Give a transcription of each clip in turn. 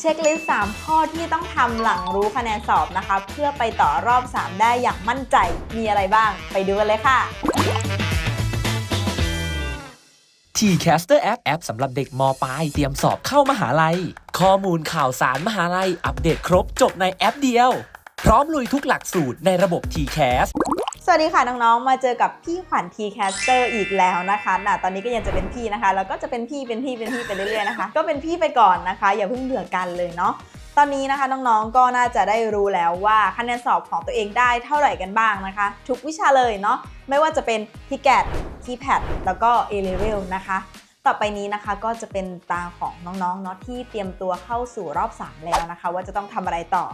เช็คลิสต์3ข้อที่ต้องทำหลังรู้คะแนนสอบนะคะ เพื่อไปต่อรอบ 3 ได้อย่างมั่นใจมีอะไรบ้าง ไปดูกันเลยค่ะ T-Caster App แอปสำหรับเด็กมปลายเตรียมสอบเข้ามหาลัย ข้อมูลข่าวสารมหาลัย อัปเดตครบจบในแอปเดียว พร้อมลุยทุกหลักสูตรในระบบ T-Cast สวัสดีค่ะน้องๆ มาเจอกับพี่ขวัญ T-Caster อีกแล้วนะคะน่ะตอนนี้ก็ยังจะเป็นพี่นะคะ แล้วก็จะเป็นพี่เป็นพี่เป็นพี่ไปเรื่อยๆนะคะ ก็เป็นพี่ไปก่อนนะคะ อย่าเพิ่งเบื่อกันเลยเนาะ ตอนนี้นะคะน้องๆ ก็น่าจะได้รู้แล้วว่าคะแนนสอบของตัวเองได้เท่าไหร่กันบ้างนะคะ ทุกวิชาเลยเนาะ ไม่ว่าจะเป็น t ี g a t t p a t แล้วก็ A level นะคะ ต่อไปนี้นะคะก็จะเป็นตาของน้องๆ เนาะที่เตรียมตัวเข้าสู่รอบ 3 แล้วนะคะ ว่าจะต้องทำอะไรต่อ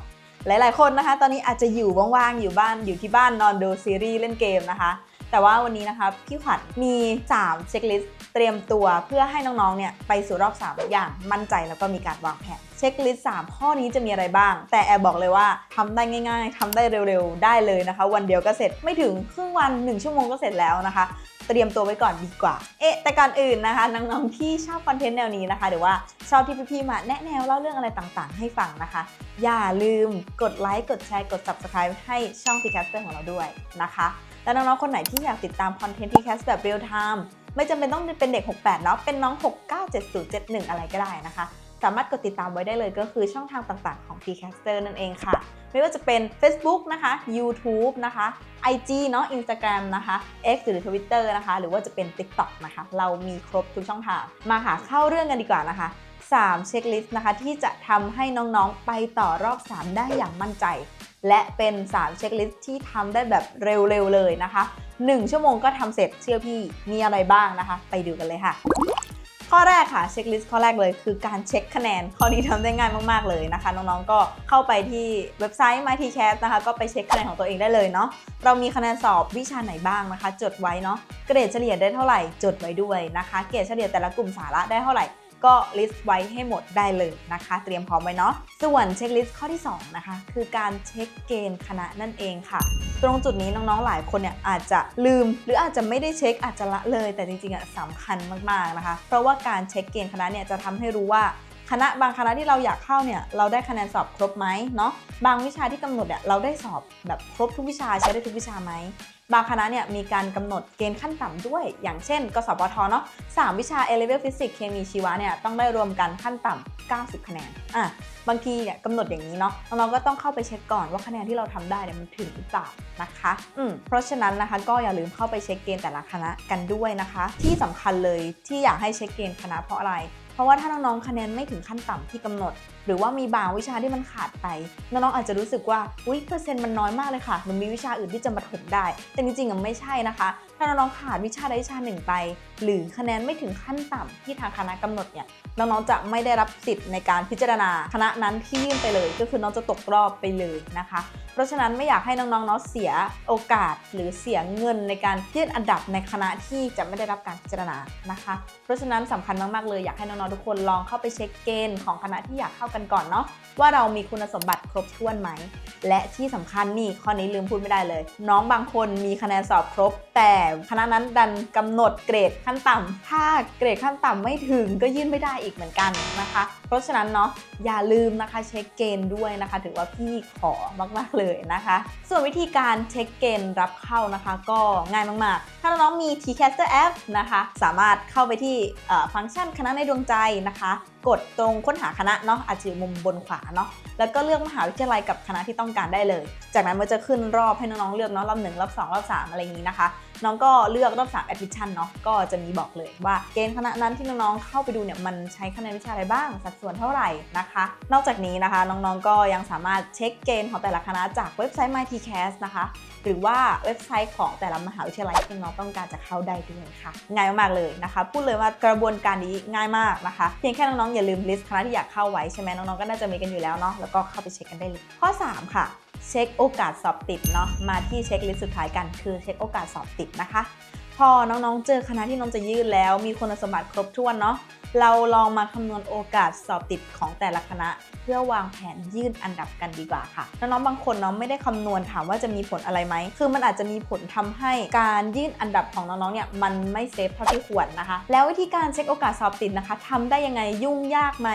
หลายๆ คนนะคะ ตอนนี้อาจจะอยู่ว่างๆ อยู่บ้านอยู่ที่บ้านนอนดูซีรีส์เล่นเกมนะคะ แต่ว่าวันนี้นะคะพี่ขวัญมี3เช็คลิสต์เตรียมตัวเพื่อให้น้องๆเนี่ยไปสู่รอบ 3 อย่างมั่นใจแล้วก็มีการวางแผนเช็คลิสต์3ข้อนี้จะมีอะไรบ้าง แต่แอบบอกเลยว่าทำได้ง่าย ๆทำได้เร็วๆ ได้เลยนะคะ วันเดียวก็เสร็จไม่ถึงครึ่งวัน 1 ชั่วโมงก็เสร็จแล้วนะคะ เตรียมตัวไว้ก่อนดีกว่า เอ๊ะ แต่ก่อนอื่นนะคะ น้องๆที่ชอบคอนเทนต์แนวนี้นะคะหรือว่าชอบที่พี่ๆมาแนะแนวเล่าเรื่องอะไรต่างๆ ให้ฟังนะคะ อย่าลืมกดไลค์กดแชร์กด subscribe ให้ช่อง t c a s t e r ของเราด้วยนะคะและน้องๆคนไหนที่อยากติดตามคอนเทนต์ t c a s t แบบ real time ไม่จำเป็นต้องเป็นเด็ก 68เนาะเป็นน้อง 697071 อะไรก็ได้นะคะ สามารถกดติดตามไว้ได้เลยก็คือช่องทางต่างๆของ Tcaster นั่นเองค่ะ ไม่ว่าจะเป็น Facebook นะคะ YouTube นะคะ IG เนาะ Instagram นะคะ X หรือ Twitter นะคะ หรือว่าจะเป็น TikTok นะคะ เรามีครบทุกช่องทาง มาค่ะเข้าเรื่องกันดีกว่านะคะ3เช็คลิสต์นะคะที่จะทำให้น้องๆไปต่อรอบ 3 ได้อย่างมั่นใจ และเป็น 3 เช็คลิสต์ที่ทำได้แบบเร็วๆเลยนะคะ 1 ชั่วโมงก็ทำเสร็จเชื่อพี่มีอะไรบ้างนะคะ ไปดูกันเลยค่ะ ข้อแรกค่ะเช็คลิสต์ข้อแรกเลยคือการเช็คคะแนน ข้อนี้ทำได้ง่ายมากๆเลยนะคะ น้องๆก็เข้าไปที่เว็บไซต์ MyTCast นะคะ ก็ไปเช็คคะแนนของตัวเองได้เลยเนาะเรามีคะแนนสอบวิชาไหนบ้างนะคะ จดไว้เนาะเกรดเฉลี่ยได้เท่าไหร่จดไว้ด้วยนะคะ เกรดเฉลี่ยแต่ละกลุ่มสาระได้เท่าไหร่ ก็ลิสต์ไว้ให้หมดได้เลยนะคะ เตรียมพร้อมไว้เนาะส่วนเช็คลิสต์ข้อที่ 2 นะคะ คือการเช็คเกณฑ์คณะนั่นเองค่ะ ตรงจุดนี้น้องๆหลายคนเนี่ยอาจจะลืม หรืออาจจะไม่ได้เช็คอาจจะละเลย แต่จริงๆอะสำคัญมากๆนะคะ เพราะว่าการเช็คเกณฑ์คณะเนี่ยจะทำให้รู้ว่าคณะบางคณะที่เราอยากเข้าเนี่ยเราได้คะแนนสอบครบไหมเนาะบางวิชาที่กำหนดเนี่ยเราได้สอบแบบครบทุกวิชาใช้ได้ทุกวิชาไหม บางคณะเนี่ยมีการกำหนดเกณฑ์ขั้นต่ำด้วย อย่างเช่น กสปทเนาะสามวิชา A level Physics เคมีชีวะเนี่ยต้องได้รวมกันขั้นต่ำ90 คะแนนอะบางทีเนี่ยกำหนดอย่างนี้เนาะน้องๆก็ต้องเข้าไปเช็คก่อนว่าคะแนนที่เราทำได้เนี่ยมันถึงหรือเปล่านะคะอืมเพราะฉะนั้นนะคะก็อย่าลืมเข้าไปเช็คเกณฑ์แต่ละคณะกันด้วยนะคะ ที่สำคัญเลยที่อยากให้เช็คเกณฑ์คณะเพราะอะไร เพราะว่าถ้าน้องๆคะแนนไม่ถึงขั้นต่ำที่กำหนด หรือว่ามีบางวิชาที่มันขาดไปน้องๆอาจจะรู้สึกว่าอุ้ยเปอร์เซ็นต์มันน้อยมากเลยค่ะมันมีวิชาอื่นที่จะมาถมได้ แต่จริงๆอะไม่ใช่นะคะ ถ้าน้องๆขาดวิชาใดวิชาหนึ่งไป หรือคะแนนไม่ถึงขั้นต่ำที่ทางคณะกำหนดเนี่ยน้องๆจะไม่ได้รับสิทธิ์ในการพิจารณาคณะนั้นที่ยื่นไปเลย ก็คือน้องจะตกรอบไปเลยนะคะ เพราะฉะนั้นไม่อยากให้น้องๆเนาะเสียโอกาสหรือเสียเงินในการยื่นอันดับในคณะที่จะไม่ได้รับการพิจารณานะคะ เพราะฉะนั้นสำคัญมากๆเลยอยากให้น้องๆทุกคนลองเข้าไปเช็คเกณฑ์ของคณะที่อยากเข้ากันก่อนเนาะว่าเรามีคุณสมบัติครบถ้วนไหม และที่สำคัญนี่ข้อนี้ลืมพูดไม่ได้เลย น้องบางคนมีคะแนนสอบครบ แต่คณะนั้นดันกำหนดเกรดขั้นต่ำถ้าเกรดขั้นต่ำไม่ถึงก็ยื่นไม่ได้อีกเหมือนกันนะคะ เพราะฉะนั้นเนาะอย่าลืมนะคะเช็คเกณฑ์ด้วยนะคะ ถือว่าพี่ขอมากๆเลยนะคะ ส่วนวิธีการเช็คเกณฑ์รับเข้านะคะ ก็ง่ายมากๆ ถ้าน้องมี Tcaster App นะคะ สามารถเข้าไปที่ฟังก์ชันคณะในดวงใจนะคะ กดตรงค้นหาคณะเนาะอาจจะอยู่มุมบนขวาเนาะแล้วก็เลือกมหาวิทยาลัยกับคณะที่ต้องการได้เลย จากนั้นมันจะขึ้นรอบให้น้องๆเลือกเนาะรอบหนึ่งรอบสองรอบสามอะไรอย่างนี้นะคะ น้องก็เลือกรอบ 3 admission เนาะก็จะมีบอกเลยว่าเกณฑ์คณะนั้นที่น้องๆเข้าไปดูเนี่ยมันใช้คะแนนวิชาอะไรบ้าง สัดส่วนเท่าไหร่นะคะ นอกจากนี้นะคะน้องๆก็ยังสามารถเช็คเกณฑ์ของแต่ละคณะจากเว็บไซต์ MyTCast นะคะ หรือว่าเว็บไซต์ของแต่ละมหาวิทยาลัยที่น้องต้องการจะเข้าได้ด้วยค่ะ ง่ายมากๆเลยนะคะ พูดเลยว่ากระบวนการนี้ง่ายมากนะคะ เพียงแค่น้องๆอย่าลืมลิสต์คณะที่อยากเข้าไว้ใช่ไหมน้องๆก็น่าจะมีกันอยู่แล้วเนาะแล้วก็เข้าไปเช็คกันได้เลยข้อ 3 ค่ะ เช็คโอกาสสอบติดเนาะมาที่เช็คลิสต์สุดท้ายกันคือเช็คโอกาสสอบติดนะคะ พอน้องๆเจอคณะที่น้องจะยื่นแล้ว มีคุณสมบัติครบถ้วนเนาะ เราลองมาคำนวณโอกาสสอบติดของแต่ละคณะ เพื่อวางแผนยื่นอันดับกันดีกว่าค่ะน้องๆบางคนเนาะไม่ได้คำนวณถามว่าจะมีผลอะไรไหม คือมันอาจจะมีผลทำให้การยื่นอันดับของน้องๆเนี่ยมันไม่เซฟเท่าที่ควรนะคะ แล้ววิธีการเช็คโอกาสสอบติดนะคะทำได้ยังไงยุ่งยากไหม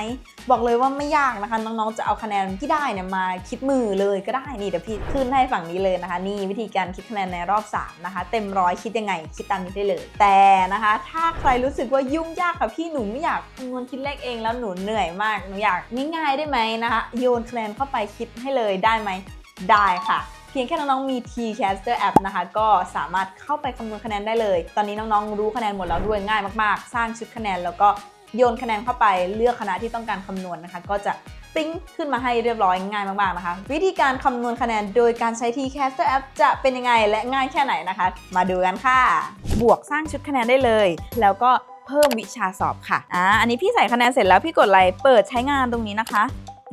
บอกเลยว่าไม่ยากนะคะน้องๆจะเอาคะแนนที่ได้เนี่ยมาคิดมือเลยก็ได้นี่เดี๋ยวพี่ขึ้นให้ฝั่งนี้เลยนะคะ นี่วิธีการคิดคะแนนในรอบ3นะคะ เต็มร้อยคิดยังไงคิดตามนี้ได้เลย แต่นะคะ ถ้าใครรู้สึกว่ายุ่งยากค่ะพี่หนูไม่อยากคำนวณคิดเลขเองแล้วหนูเหนื่อยมาก หนูอยากง่ายๆได้ไหมนะคะโยนคะแนนเข้าไปคิดให้เลยได้ไหมได้ค่ะเพียงแค่น้องๆมี T-Caster App นะคะ ก็สามารถเข้าไปคำนวณคะแนนได้เลย ตอนนี้น้องๆรู้คะแนนหมดแล้วด้วยง่ายมากๆ สร้างชุดคะแนนแล้วก็โยนคะแนนเข้าไปเลือกคณะที่ต้องการคำนวณนะคะ ก็จะติ้งขึ้นมาให้เรียบร้อยง่ายมากๆนะคะ วิธีการคำนวณคะแนนโดยการใช้ T-Caster App จะเป็นยังไงและง่ายแค่ไหนนะคะ มาดูกันค่ะ บวกสร้างชุดคะแนนได้เลย แล้วก็ พิ่มวิชาสอบค่ะอ่าอันนี้พี่ใส่คะแนนเสร็จแล้วพี่กดไลค์เปิดใช้งานตรงนี้นะคะ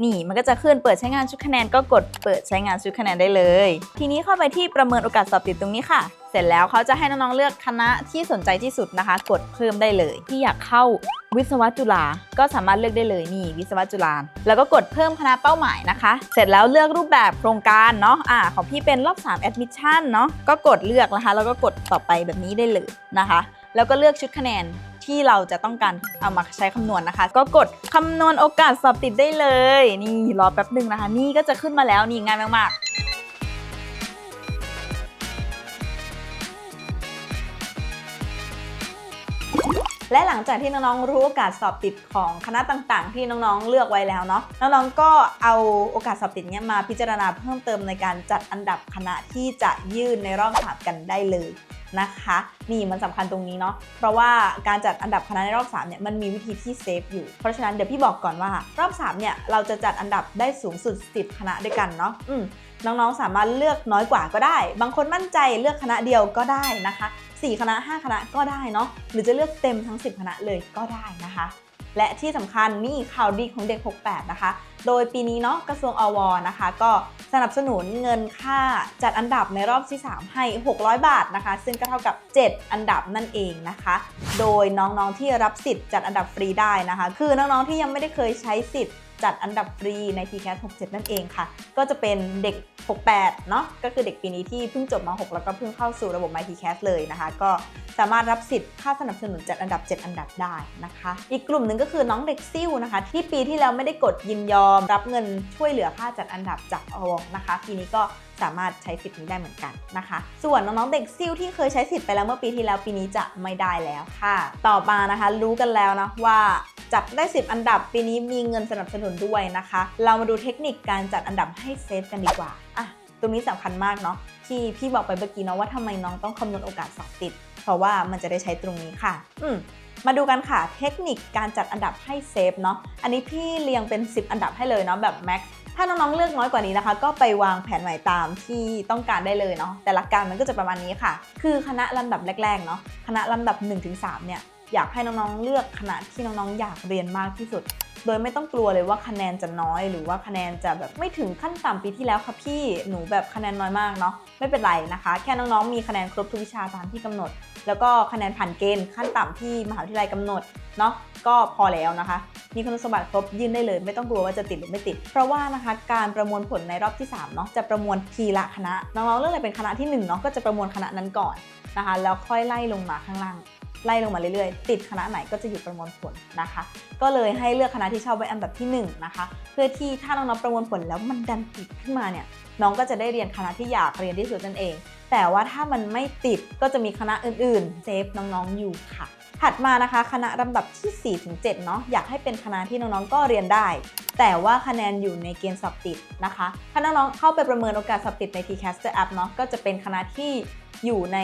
นี่มันก็จะขึ้นเปิดใช้งานชุดคะแนนก็กดเปิดใช้งานชุดคะแนนได้เลย ทีนี้เข้าไปที่ประเมินโอกาสสอบติดตรงนี้ค่ะ เสร็จแล้วเขาจะให้น้องๆเลือกคณะที่สนใจที่สุดนะคะ กดเพิ่มได้เลยที่อยากเข้าวิศวะจุฬาก็สามารถเลือกได้เลยนี่วิศวะจุฬาแล้วก็กดเพิ่มคณะเป้าหมายนะคะ เสร็จแล้วเลือกรูปแบบโครงการเนาะอ่าของพี่เป็นรอบ3 admission เนาะก็กดเลือกนะคะ แล้วก็กดต่อไปแบบนี้ได้เลยนะคะ แล้วก็เลือกชุดคะแนน ที่เราจะต้องการเอามาใช้คำนวณนะคะ ก็กดคำนวณโอกาสสอบติดได้เลย นี่รอแป๊บหนึ่งนะคะ นี่ก็จะขึ้นมาแล้วนี่ง่ายมากๆและหลังจากที่น้องๆรู้โอกาสสอบติดของคณะต่างๆ ที่น้องๆเลือกไว้แล้วเนาะน้องๆก็เอาโอกาสสอบติดเนี้ยมาพิจารณาเพิ่มเติมในการจัดอันดับคณะที่จะยื่นในรอบสามกันได้เลย นะคะ นี่มันสำคัญตรงนี้เนาะเพราะว่าการจัดอันดับคณะในรอบ 3 เนี่ยมันมีวิธีที่เซฟอยู่ เพราะฉะนั้นเดี๋ยวพี่บอกก่อนว่ารอบ 3 เนี่ย เราจะจัดอันดับได้สูงสุด 10 คณะด้วยกันเนาะอืมน้องๆ สามารถเลือกน้อยกว่าก็ได้ บางคนมั่นใจเลือกคณะเดียวก็ได้นะคะ 4 คณะ 5 คณะก็ได้เนาะหรือจะเลือกเต็มทั้ง 10 คณะเลยก็ได้นะคะ และที่สำคัญนี่ข่าวดีของเด็ก 68 นะคะ โดยปีนี้เนาะกระทรวงอวนะคะ ก็สนับสนุนเงินค่าจัดอันดับในรอบที่ 3 ให้ 600 บาทนะคะ ซึ่งก็เท่ากับ 7 อันดับนั่นเองนะคะ โดยน้องๆที่รับสิทธิ์จัดอันดับฟรีได้นะคะ คือน้องๆที่ยังไม่ได้เคยใช้สิทธิ์จัดอันดับฟรีใน TCAS 67 นั่นเองค่ะ ก็จะเป็นเด็ก 68 เนาะก็คือเด็กปีนี้ที่เพิ่งจบม .6 แล้วก็เพิ่งเข้าสู่ระบบ MyTCAS เลยนะคะ ก็สามารถรับสิทธิ์ค่าสนับสนุนจัดอันดับ 7 อันดับได้นะคะ อีกกลุ่มหนึ่งก็คือน้องเด็กซิ่วนะคะ ที่ปีที่แล้วไม่ได้กดยินยอม รับเงินช่วยเหลือค่าจัดอันดับจากอวนะคะ ปีนี้ก็สามารถใช้สิทธิ์นี้ได้เหมือนกันนะคะ ส่วนน้องๆเด็กซิ่วที่เคยใช้สิทธิ์ไปแล้วเมื่อปีที่แล้วปีนี้จะไม่ได้แล้วค่ะ ต่อมานะคะ รู้กันแล้วนะว่า จัดได้ 10 อันดับ ปีนี้มีเงินสนับสนุนด้วยนะคะ เรามาดูเทคนิคการจัดอันดับให้เซฟกันดีกว่าอะตรงนี้สำคัญมากเนาะที่พี่บอกไปเมื่อกี้เนาะว่าทำไมน้องต้องคำนวณโอกาสสอบติด เพราะว่ามันจะได้ใช้ตรงนี้ค่ะ อืมมาดูกันค่ะเทคนิคการจัดอันดับให้เซฟเนาะอันนี้พี่เรียงเป็น 10 อันดับให้เลยเนาะแบบแม็กถ้าน้องๆเลือกน้อยกว่านี้นะคะ ก็ไปวางแผนใหม่ตามที่ต้องการได้เลยเนาะแต่หลักการมันก็จะประมาณนี้ค่ะ คือคณะลำดับแรกๆเนาะคณะลำดับ 1-3เนี่ย อยากให้น้องๆ เลือกคณะที่น้องๆ อยากเรียนมากที่สุด โดยไม่ต้องกลัวเลยว่าคะแนนจะน้อย หรือว่าคะแนนจะแบบไม่ถึงขั้นต่ำปีที่แล้วค่ะพี่หนูแบบคะแนนน้อยมากเนาะไม่เป็นไรนะคะ แค่น้องๆ มีคะแนนครบทุกวิชาตามที่กำหนด แล้วก็คะแนนผ่านเกณฑ์ขั้นต่ำที่มหาวิทยาลัยกำหนดเนาะก็พอแล้วนะคะ มีคุณสมบัติครบยื่นได้เลย ไม่ต้องกลัวว่าจะติดหรือไม่ติด เพราะว่านะคะการประมวลผลในรอบที่3เนาะจะประมวลทีละคณะน้องๆเลือกอะไรเป็นคณะที่1เนาะก็จะประมวลคณะนั้นก่อนนะคะ แล้วค่อยไล่ลงมาข้างล่าง ไล่ลงมาเรื่อยๆ ติดคณะไหนก็จะหยุดประมวลผลนะคะ ก็เลยให้เลือกคณะที่ชอบไว้อันดับที่1นะคะ เพื่อที่ถ้าน้องๆประมวลผลแล้วมันดันติดขึ้นมาเนี่ยน้องก็จะได้เรียนคณะที่อยากเรียนที่สุดนั่นเอง แต่ว่าถ้ามันไม่ติดก็จะมีคณะอื่นๆเซฟน้องๆอยู่ค่ะ ถัดมานะคะคณะลำดับที่4ถึง7เนาะอยากให้เป็นคณะที่น้องๆก็เรียนได้แต่ว่าคะแนนอยู่ในเกณฑ์สอบติดนะคะ ถ้าน้องๆเข้าไปประเมินโอกาสสอบติดใน Tcaster App เนาะ ก็จะเป็นคณะที่ อยู่ใน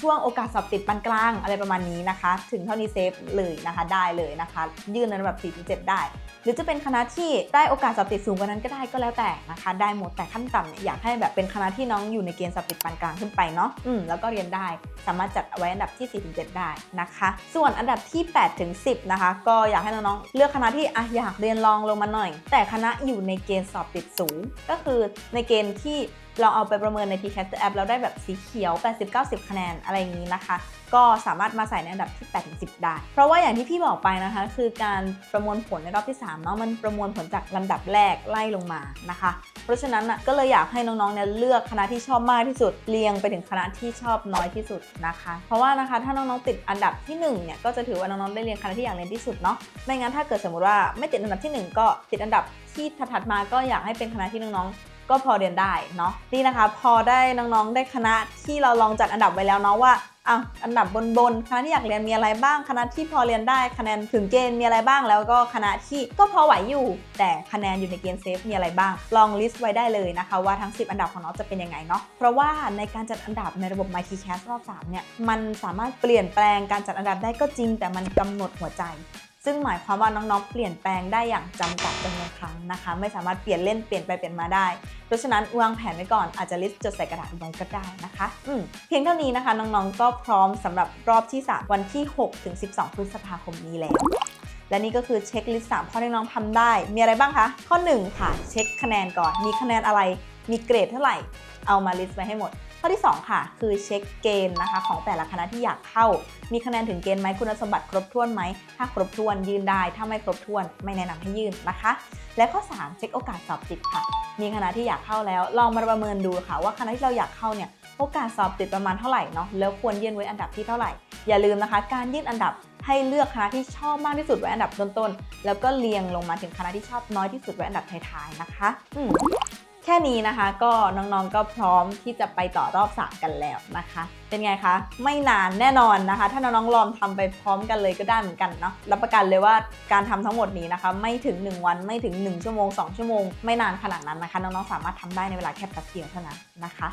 ช่วงโอกาสสอบติดปานกลางอะไรประมาณนี้นะคะ ถึงเท่านี้เซฟเลยนะคะได้เลยนะคะ ยื่นในระดับ4-7 ได้ หรือจะเป็นคณะที่ได้โอกาสสอบติดสูงกว่านั้นก็ได้ก็แล้วแต่นะคะ ได้หมดแต่ขั้นต่ำเนี่ยอยากให้แบบเป็นคณะที่น้องอยู่ในเกณฑ์สอบติดปานกลางขึ้นไปเนาะอืมแล้วก็เรียนได้ สามารถจัดเอาไว้อันดับที่ 4-7 ได้นะคะ ส่วนอันดับที่8ถึง10นะคะก็อยากให้น้องๆเลือกคณะที่อะอยากเรียนรองลงมาหน่อย แต่คณะอยู่ในเกณฑ์สอบติดสูง ก็คือในเกณฑ์ที่ ลองเอาไปประเมินใน Tcaster App แล้วได้แบบสีเขียว 80-90 คะแนนอะไรอย่างนี้นะคะ ก็สามารถมาใส่ในอันดับที่ 8-10 ได้ เพราะว่าอย่างที่พี่บอกไปนะคะ คือการประมวลผลในรอบที่3เนาะมันประมวลผลจากลำดับแรกไล่ลงมานะคะ เพราะฉะนั้นนะก็เลยอยากให้น้องๆเนี่ยเลือกคณะที่ชอบมากที่สุดเรียงไปถึงคณะที่ชอบน้อยที่สุดนะคะ เพราะว่านะคะถ้าน้องๆติดอันดับที่หนึ่งเนี่ยก็จะถือว่าน้องๆได้เรียนคณะที่อยากเรียนที่สุดเนาะไม่งั้นถ้าเกิดสมมติว่าไม่ติดอันดับที่หนึ่งก็ติดอันดับที่ถัดมาก็อยากให้เป็นคณะที่น้องๆ ก็พอเรียนได้เนาะนี่นะคะ พอได้น้องๆได้คณะที่เราลองจัดอันดับไว้แล้วเนาะว่าอะอันดับบนๆคณะที่อยากเรียนมีอะไรบ้าง คณะที่พอเรียนได้คะแนนถึงเกณฑ์มีอะไรบ้าง แล้วก็คณะที่ก็พอไหวอยู่ แต่คะแนนอยู่ในเกณฑ์เซฟมีอะไรบ้าง ลองลิสต์ไว้ได้เลยนะคะ ว่าทั้ง 10 อันดับของน้องจะเป็นยังไงเนาะเพราะว่าในการจัดอันดับในระบบ MyTCast รอบ 3 เนี่ย มันสามารถเปลี่ยนแปลงการจัดอันดับได้ก็จริง แต่มันกำหนดหัวใจ ซึ่งหมายความว่าน้องๆ เปลี่ยนแปลงได้อย่างจำกัดจำนวนครั้งนะคะ ไม่สามารถเปลี่ยนเล่นเปลี่ยนไปเปลี่ยนมาได้ เพราะฉะนั้นวางแผนไว้ก่อนอาจจะลิสต์จดใส่กระดาษไว้ก็ได้นะคะอืมเพียงเท่านี้นะคะน้องๆ ก็พร้อมสำหรับรอบที่ 3 วันที่ 6 ถึง 12 พฤษภาคมนี้แล้วและนี่ก็คือเช็คลิสต์3ข้อที่น้องทำได้ มีอะไรบ้างคะ ข้อ 1 ค่ะ เช็คคะแนนก่อน มีคะแนนอะไร มีเกรดเท่าไหร่ เอามาลิสต์ไว้ให้หมด ข้อที่ 2 ค่ะ คือเช็คเกณฑ์นะคะ ของแต่ละคณะที่อยากเข้า มีคะแนนถึงเกณฑ์ไหมคุณสมบัติครบถ้วนไหม ถ้าครบถ้วนยื่นได้ ถ้าไม่ครบถ้วนไม่แนะนำให้ยื่นนะคะ และข้อ 3 เช็คโอกาสสอบติดค่ะ มีคณะที่อยากเข้าแล้ว ลองมาประเมินดูค่ะ ว่าคณะที่เราอยากเข้าเนี่ยโอกาสสอบติดประมาณเท่าไหร่เนาะแล้วควรยื่นไว้อันดับที่เท่าไหร่ อย่าลืมนะคะ การยื่นอันดับให้เลือกคณะที่ชอบมากที่สุดไว้อันดับต้นๆ แล้วก็เรียงลงมาถึงคณะที่ชอบน้อยที่สุดไว้อันดับท้ายๆ นะคะอืม แค่นี้นะคะก็น้องๆก็พร้อมที่จะไปต่อรอบสามกันแล้วนะคะ เป็นไงคะ ไม่นานแน่นอนนะคะ ถ้าน้องๆลองทำไปพร้อมกันเลยก็ได้เหมือนกันเนาะรับประกันเลยว่าการทำทั้งหมดนี้นะคะ ไม่ถึง 1 วันไม่ถึง 1 ชั่วโมง 2 ชั่วโมง ไม่นานขนาดนั้นนะคะ น้องๆสามารถทำได้ในเวลาแค่แป๊บเดียวเท่านั้นนะคะ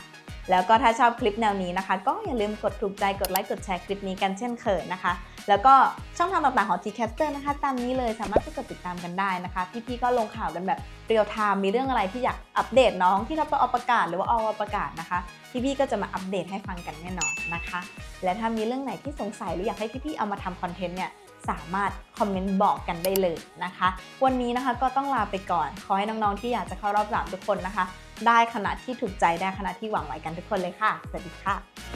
แล้วก็ถ้าชอบคลิปแนวนี้นะคะ ก็อย่าลืมกดถูกใจกดไลค์กดแชร์คลิปนี้กันเช่นเคยนะคะ แล้วก็ช่องทางต่างๆของ Gcaster นะคะ ตามนี้เลยสามารถไปกดติดตามกันได้นะคะ พี่ๆก็ลงข่าวกันแบบเรียลไทม์มีเรื่องอะไรที่อยากอัปเดตน้องที่เราไปเอาประกาศหรือว่าเอาประกาศนะคะพี่ๆก็จะมาอัปเดตให้ฟังกันแน่นอนนะคะ และถ้ามีเรื่องไหนที่สงสัยหรืออยากให้พี่ๆเอามาทำคอนเทนต์เนี่ยสามารถคอมเมนต์บอกกันได้เลยนะคะ วันนี้นะคะก็ต้องลาไปก่อน ขอให้น้องๆที่อยากจะเข้ารอบสามทุกคนนะคะ ได้คณะที่ถูกใจได้คณะที่หวังไว้กันทุกคนเลยค่ะ สวัสดีค่ะ